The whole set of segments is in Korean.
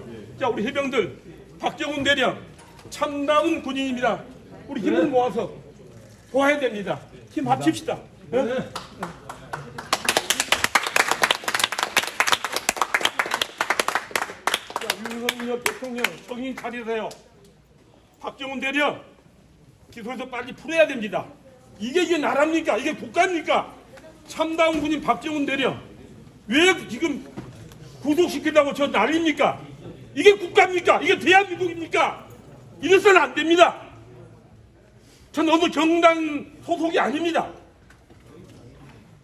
주십시오. 자, 우리 해병들 박정훈 대령 참다운 군인입니다. 우리 힘을 모아서 도와야 됩니다. 힘 합칩시다. 예? 자, 윤석열 대통령 정신 차리세요. 박정훈 대령 기소해서 빨리 풀어야 됩니다. 이게 이게 나라입니까? 이게 국가입니까? 참다운 군인 박정훈 대령 왜 지금 구속시킨다고 저 난립니까? 이게 국가입니까? 이게 대한민국입니까? 이래서는 안 됩니다. 전 어느 정당 소속이 아닙니다.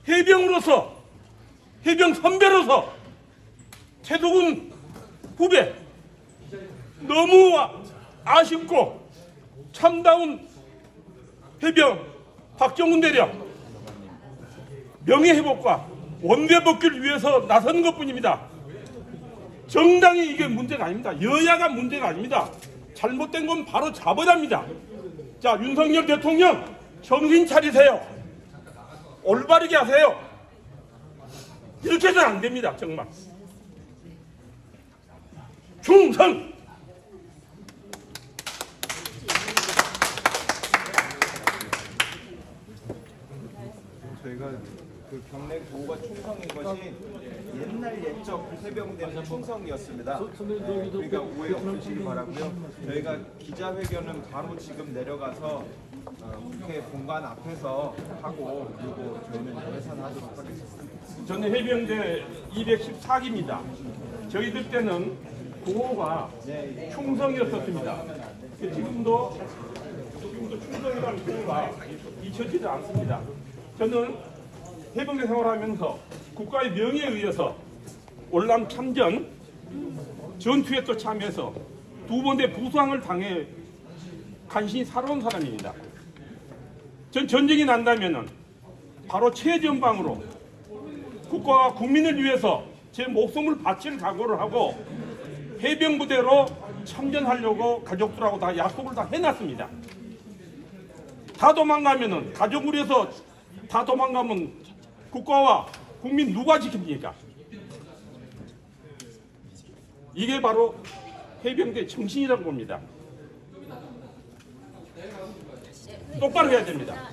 해병으로서 해병 선배로서 최도군 후배 너무 아- 아쉽고 참다운 해병 박정훈 대령 명예회복과 원대복귀를 위해서 나선 것뿐입니다. 정당이 이게 문제가 아닙니다. 여야가 문제가 아닙니다. 잘못된 건 바로 잡아야 합니다. 자, 윤석열 대통령 정신 차리세요. 올바르게 하세요. 이렇게 해서는 안 됩니다. 정말. 충성! 저희가 그 경례 보호가 충성인 것이 옛날 옛적 해병대 충성이었습니다. 네, 그러니까 오해 없으시기 바라고요. 저희가 기자회견은 바로 지금 내려가서 어, 국회 본관 앞에서 하고 그리고 저희는 해산하도록 하겠습니다. 저는 해병대 214기입니다. 저희들 때는 구호가 충성이었었습니다. 지금도 지금도 충성이라는 구호가 잊혀지지 않습니다. 저는 해병대 생활하면서 국가의 명예에 의해서 월남 참전 전투에 또 참여해서 두 번의 부상을 당해 간신히 살아온 사람입니다. 전 전쟁이 난다면은 바로 최전방으로 국가와 국민을 위해서 제 목숨을 바칠 각오를 하고 해병부대로 참전하려고 가족들하고 다 약속을 다 해놨습니다. 다 도망가면은 가족을 위해서 다 도망가면 국가와 국민 누가 지킵니까? 이게 바로 해병대 정신이라고 봅니다. 똑바로 해야 됩니다.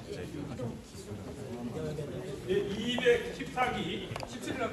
214기 17일 이근저